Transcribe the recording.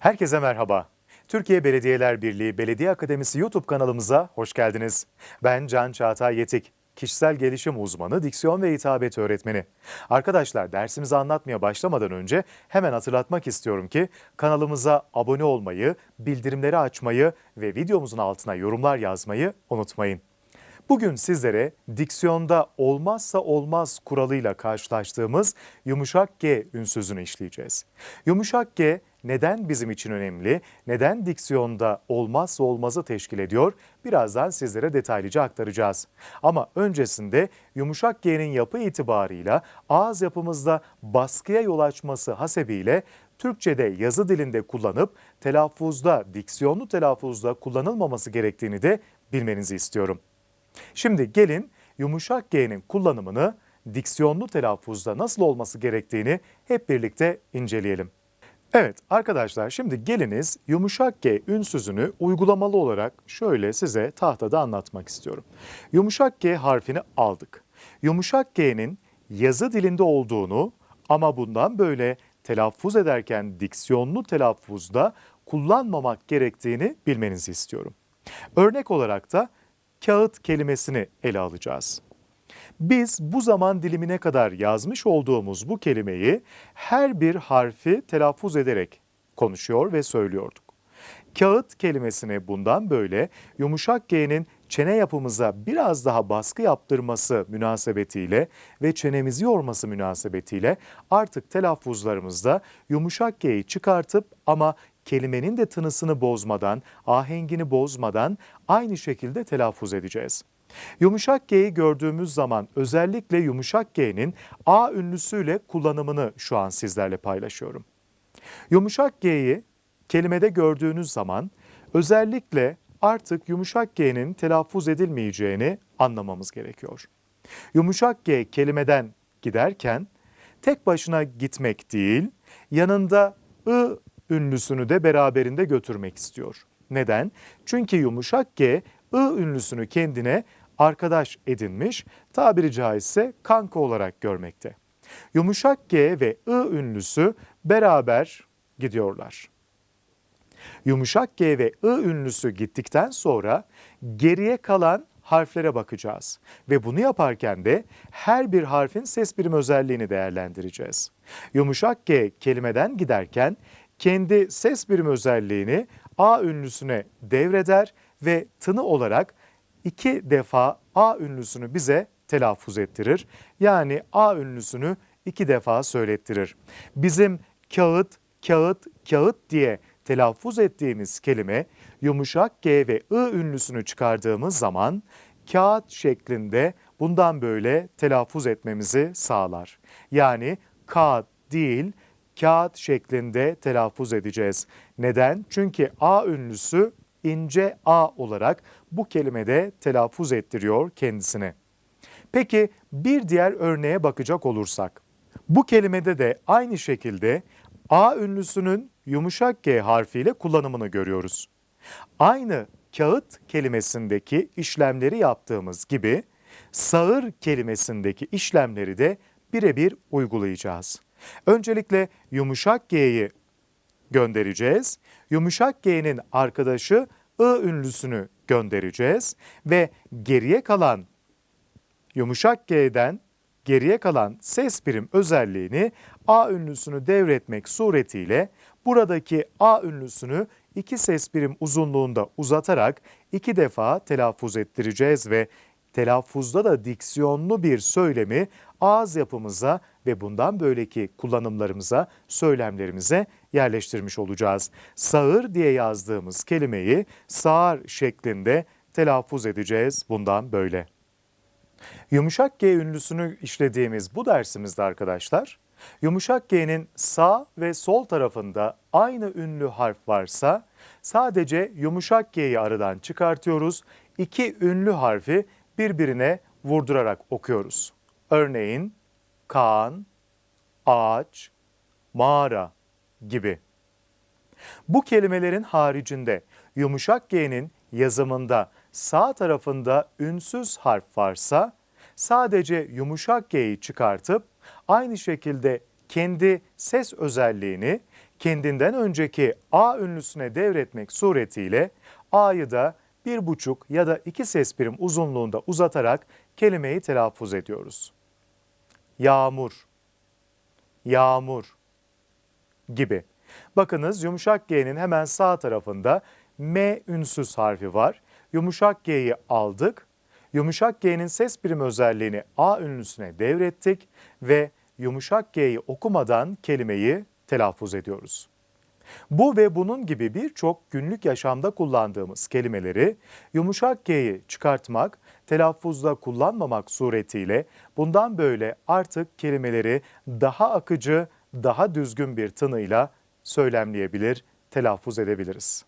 Herkese merhaba. Türkiye Belediyeler Birliği Belediye Akademisi YouTube kanalımıza hoş geldiniz. Ben Can Çağatay Yetik, kişisel gelişim uzmanı, diksiyon ve hitabet öğretmeni. Arkadaşlar dersimizi anlatmaya başlamadan önce hemen hatırlatmak istiyorum ki kanalımıza abone olmayı, bildirimleri açmayı ve videomuzun altına yorumlar yazmayı unutmayın. Bugün sizlere diksiyonda olmazsa olmaz kuralıyla karşılaştığımız yumuşak G ünsüzünü işleyeceğiz. Yumuşak G neden bizim için önemli, neden diksiyonda olmazsa olmazı teşkil ediyor birazdan sizlere detaylıca aktaracağız. Ama öncesinde yumuşak G'nin yapı itibarıyla ağız yapımızda baskıya yol açması hasebiyle Türkçe'de yazı dilinde kullanıp telaffuzda, diksiyonlu telaffuzda kullanılmaması gerektiğini de bilmenizi istiyorum. Şimdi gelin yumuşak G'nin kullanımını diksiyonlu telaffuzda nasıl olması gerektiğini hep birlikte inceleyelim. Evet arkadaşlar şimdi geliniz yumuşak G ünsüzünü uygulamalı olarak şöyle size tahtada anlatmak istiyorum. Yumuşak G harfini aldık. Yumuşak G'nin yazı dilinde olduğunu ama bundan böyle telaffuz ederken diksiyonlu telaffuzda kullanmamak gerektiğini bilmenizi istiyorum. Örnek olarak da kağıt kelimesini ele alacağız. Biz bu zaman dilimine kadar yazmış olduğumuz bu kelimeyi her bir harfi telaffuz ederek konuşuyor ve söylüyorduk. Kağıt kelimesini bundan böyle yumuşak G'nin çene yapımıza biraz daha baskı yaptırması münasebetiyle ve çenemizi yorması münasebetiyle artık telaffuzlarımızda yumuşak G'yi çıkartıp ama kelimenin de tınısını bozmadan, ahengini bozmadan aynı şekilde telaffuz edeceğiz. Yumuşak G'yi gördüğümüz zaman özellikle yumuşak G'nin A ünlüsüyle kullanımını şu an sizlerle paylaşıyorum. Yumuşak G'yi kelimede gördüğünüz zaman özellikle artık yumuşak G'nin telaffuz edilmeyeceğini anlamamız gerekiyor. Yumuşak G kelimeden giderken tek başına gitmek değil, yanında I ünlüsünü de beraberinde götürmek istiyor. Neden? Çünkü yumuşak G I ünlüsünü kendine arkadaş edinmiş, tabiri caizse kanka olarak görmekte. Yumuşak G ve I ünlüsü beraber gidiyorlar. Yumuşak G ve I ünlüsü gittikten sonra geriye kalan harflere bakacağız. Ve bunu yaparken de her bir harfin ses birim özelliğini değerlendireceğiz. Yumuşak G kelimeden giderken kendi ses birim özelliğini A ünlüsüne devreder ve tını olarak iki defa A ünlüsünü bize telaffuz ettirir. Yani A ünlüsünü iki defa söylettirir. Bizim kağıt, kağıt, kağıt diye telaffuz ettiğimiz kelime yumuşak G ve I ünlüsünü çıkardığımız zaman kağıt şeklinde bundan böyle telaffuz etmemizi sağlar. Yani kağıt değil, kağıt şeklinde telaffuz edeceğiz. Neden? Çünkü A ünlüsü ince A olarak bu kelimede telaffuz ettiriyor kendisini. Peki bir diğer örneğe bakacak olursak. Bu kelimede de aynı şekilde A ünlüsünün yumuşak G harfiyle kullanımını görüyoruz. Aynı kağıt kelimesindeki işlemleri yaptığımız gibi sağır kelimesindeki işlemleri de birebir uygulayacağız. Öncelikle yumuşak G'yi göndereceğiz. Yumuşak G'nin arkadaşı I ünlüsünü göndereceğiz ve geriye kalan yumuşak G'den geriye kalan ses birim özelliğini A ünlüsünü devretmek suretiyle buradaki A ünlüsünü iki ses birim uzunluğunda uzatarak iki defa telaffuz ettireceğiz ve telaffuzda da diksiyonlu bir söylemi ağız yapımıza ve bundan böyleki kullanımlarımıza, söylemlerimize yerleştirmiş olacağız. Sağır diye yazdığımız kelimeyi sağır şeklinde telaffuz edeceğiz bundan böyle. Yumuşak G ünlüsünü işlediğimiz bu dersimizde arkadaşlar, yumuşak G'nin sağ ve sol tarafında aynı ünlü harf varsa sadece yumuşak G'yi aradan çıkartıyoruz. İki ünlü harfi birbirine vurdurarak okuyoruz. Örneğin Kaan, ağaç, mağara gibi. Bu kelimelerin haricinde yumuşak G'nin yazımında sağ tarafında ünsüz harf varsa sadece yumuşak G'yi çıkartıp aynı şekilde kendi ses özelliğini kendinden önceki A ünlüsüne devretmek suretiyle A'yı da bir buçuk ya da iki ses birim uzunluğunda uzatarak kelimeyi telaffuz ediyoruz. Yağmur, yağmur gibi. Bakınız yumuşak G'nin hemen sağ tarafında M ünsüz harfi var. Yumuşak G'yi aldık. Yumuşak G'nin ses birim özelliğini A ünlüsüne devrettik ve yumuşak G'yi okumadan kelimeyi telaffuz ediyoruz. Bu ve bunun gibi birçok günlük yaşamda kullandığımız kelimeleri yumuşak G'yi çıkartmak, telaffuzda kullanmamak suretiyle bundan böyle artık kelimeleri daha akıcı, daha düzgün bir tınıyla söylemleyebilir, telaffuz edebiliriz.